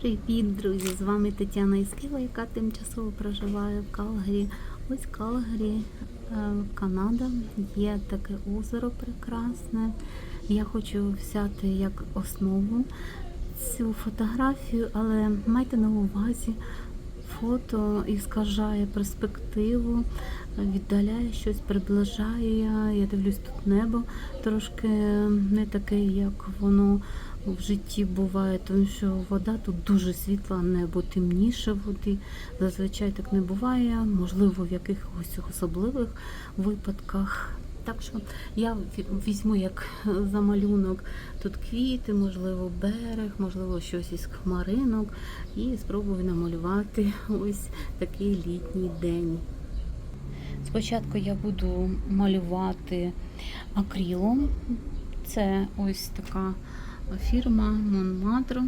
Привіт, друзі! З вами Тетяна Ісківа, яка тимчасово проживає в Калгарі. Ось Калгарі, е, Канада. Є таке озеро прекрасне. Я хочу взяти як основу цю фотографію, але майте на увазі, фото іскажає перспективу, віддаляє щось, приближає. Я дивлюсь тут небо трошки не таке, як воно в житті буває, тому що вода тут дуже світла, небо темніше води. Зазвичай так не буває, можливо, в якихось особливих випадках. Так що я візьму як за малюнок тут квіти, можливо, берег, можливо, щось із хмаринок, і спробую намалювати ось такий літній день. Спочатку я буду малювати акрилом. Це ось така фірма Монматро.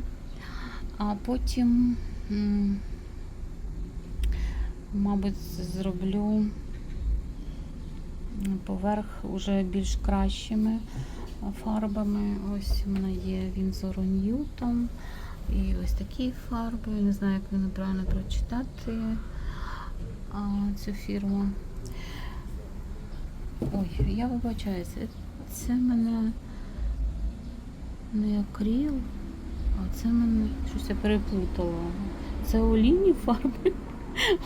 А потім, мабуть, зроблю поверх уже більш кращими фарбами. Ось у мене є Вінзоро Ньютон. І ось такі фарби. Не знаю, як вони правильно прочитати цю фірму. Ой, я вибачаюся. Це мене не акріл. а це мене щось я переплутала. Це олійні фарби.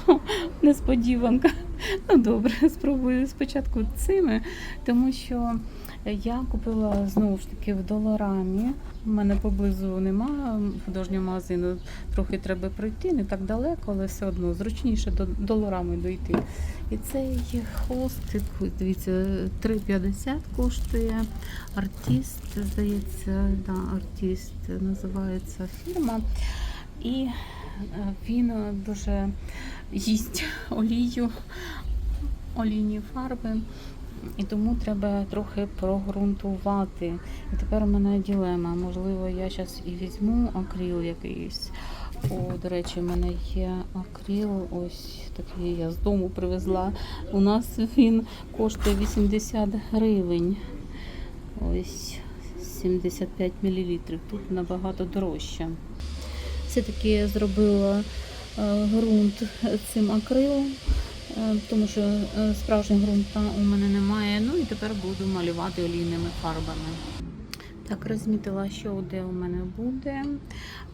Несподіванка. Ну добре, спробую спочатку цими, тому що я купила знову ж таки в доларамі. У мене поблизу немає художнього магазину. Трохи треба пройти, не так далеко, але все одно зручніше до доларами дойти. І цей холстик, дивіться, 3,50 коштує. Артист, здається, да, артист називається фірма. І е, він дуже їсть олію, олійні фарби. І тому треба трохи прогрунтувати. І тепер у мене ділема. Можливо, я зараз і візьму акрил якийсь. О, до речі, в мене є акрил, ось такий я з дому привезла. У нас він коштує 80 гривень. Ось 75 мл. Тут набагато дорожче. Все-таки я зробила е, ґрунт цим акрилом, тому що е, справжнього ґрунта у мене немає. Ну і тепер буду малювати олійними фарбами. Так, розмітила, що де у мене буде.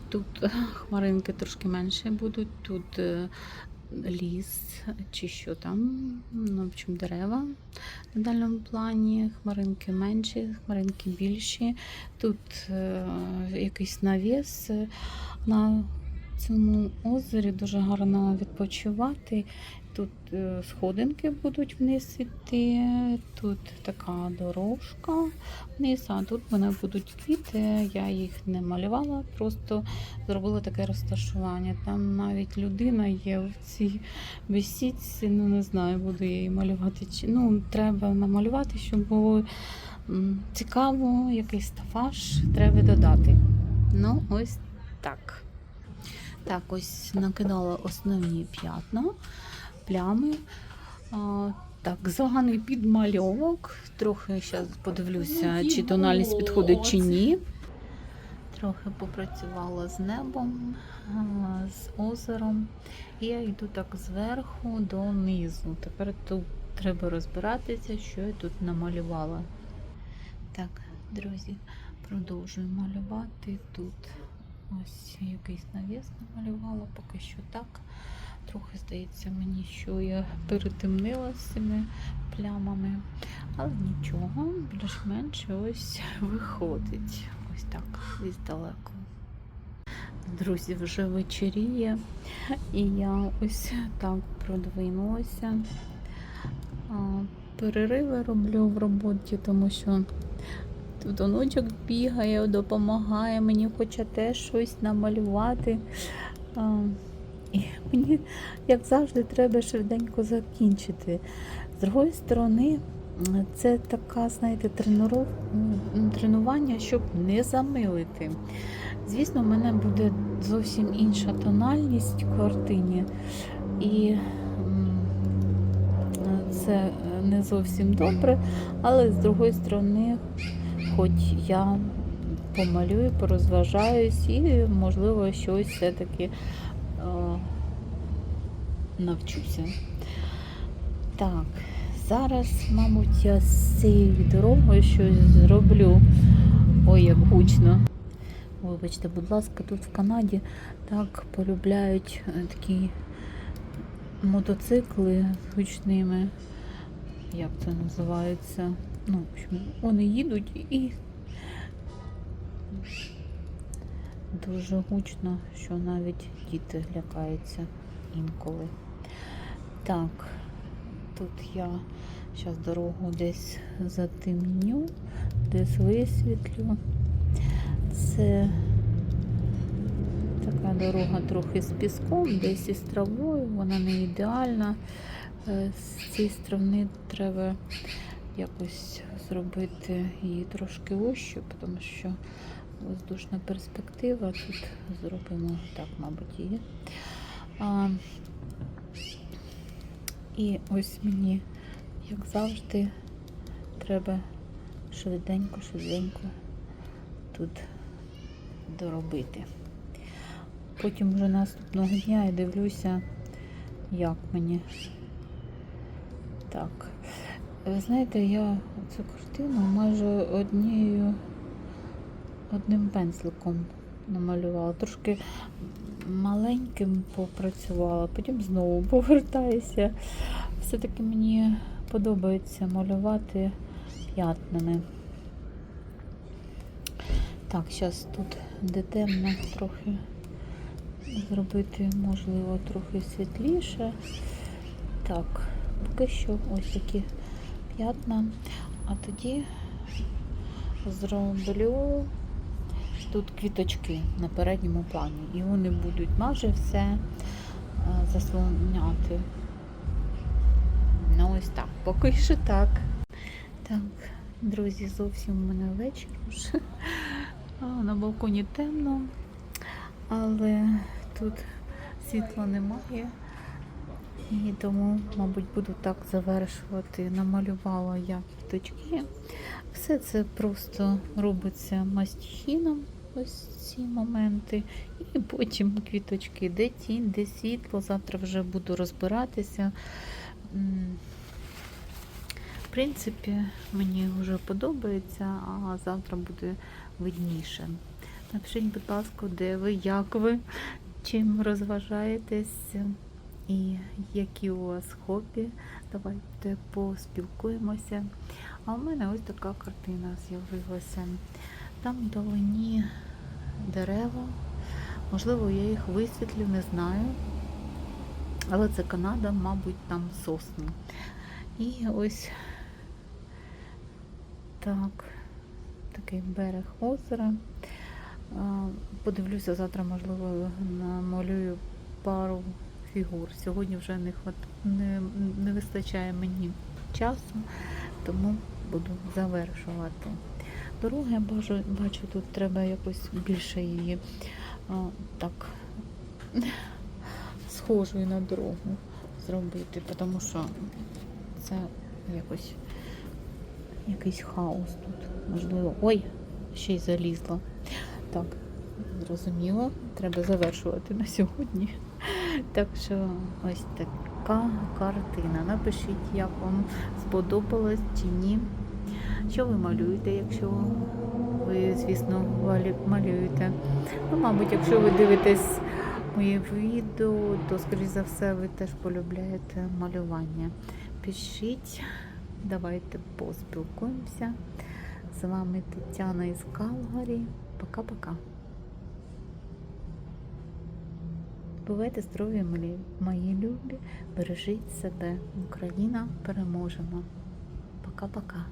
Тут е, хмаринки трошки менше будуть, тут е, ліс чи що там, ну, в общем, дерева на дальньому плані, хмаринки менші, хмаринки більші. Тут е, якийсь навіс е, цьому озері дуже гарно відпочивати. Тут е, сходинки будуть вниз іти, тут така дорожка вниз, а тут в мене будуть квіти. Я їх не малювала, просто зробила таке розташування. Там навіть людина є в цій бесідці, ну не знаю, буду я її малювати. чи Ну, треба намалювати, щоб було цікаво, якийсь стафаж треба додати. Ну, ось так. Так, ось накидала основні п'ятна, плями. А, так, зелений підмальовок. Трохи зараз подивлюся, чи тональність підходить чи ні. Трохи попрацювала з небом, з озером. І я йду так зверху донизу. Тепер тут треба розбиратися, що я тут намалювала. Так, друзі, продовжую малювати тут. Ось якийсь навіс намалювала, поки що так. Трохи здається мені, що я перетемнила з цими плямами. Але нічого, більш-менш ось виходить. Ось так, здалеку. Друзі, вже вечеріє, і я ось так продвинулася. Перериви роблю в роботі, тому що Тут онучок бігає, допомагає мені, хоче теж щось намалювати. І мені, як завжди, треба швиденько закінчити. З другої сторони, це така, знаєте, тренування, щоб не замилити. Звісно, в мене буде зовсім інша тональність в картині. І це не зовсім добре, але з другої сторони, хоч я помалюю, порозважаюсь і, можливо, щось все-таки е, навчуся. Так, зараз, мабуть, я з цією дорогою щось зроблю. Ой, як гучно. Вибачте, будь ласка, тут в Канаді так полюбляють е, такі мотоцикли з гучними. Як це називається? Ну, в общем, вони їдуть і дуже гучно, що навіть діти лякаються інколи. Так, тут я зараз дорогу десь затемню, десь висвітлю. Це така дорога трохи з піском, десь із травою, вона не ідеальна. Е, З цієї сторони треба якось зробити її трошки вищу, тому що воздушна перспектива. Тут зробимо так, мабуть, її. А, і ось мені, як завжди, треба швиденько, швиденько тут доробити. Потім вже наступного дня я дивлюся, як мені. Так. Ви знаєте, я цю картину майже однією одним пензликом намалювала. Трошки маленьким попрацювала, потім знову повертаюся. Все-таки мені подобається малювати п'ятнами. Так, зараз тут де темно трохи зробити, можливо, трохи світліше. Так, поки що ось такі п'ятна. А тоді зроблю тут квіточки на передньому плані. І вони будуть майже все е, заслоняти. Ну ось так, поки що так. Так, друзі, зовсім у мене вечір вже. На балконі темно, але тут світла немає. І тому, мабуть, буду так завершувати. Намалювала я квіточки. Все це просто робиться мастихіном, ось ці моменти. І потім квіточки, де тінь, де світло. Завтра вже буду розбиратися. В принципі, мені вже подобається, а завтра буде видніше. Напишіть, будь ласка, де ви, як ви, чим розважаєтесь і які у вас хобі. Давайте поспілкуємося. А у мене ось така картина з'явилася. Там вдалині дерева. Можливо, я їх висвітлю, не знаю. Але це Канада, мабуть, там сосни. І ось так, такий берег озера. Подивлюся, завтра, можливо, намалюю пару фігур. Сьогодні вже не, хват... не, не вистачає мені часу, тому буду завершувати. Дороги я бачу, бачу, тут треба якось більше її а, так схожою на дорогу зробити, тому що це якось якийсь хаос тут. Можливо. Ой, ще й залізла. Так, зрозуміло, треба завершувати на сьогодні. Так що ось така картина. Напишіть, як вам сподобалось чи ні. Що ви малюєте, якщо ви, звісно, малюєте. Ну, мабуть, якщо ви дивитесь моє відео, то, скоріш за все, ви теж полюбляєте малювання. Пишіть, давайте поспілкуємося. З вами Тетяна із Калгарі. Пока-пока. Бувайте здорові, мої, любі. Бережіть себе. Україна переможемо. Пока-пока.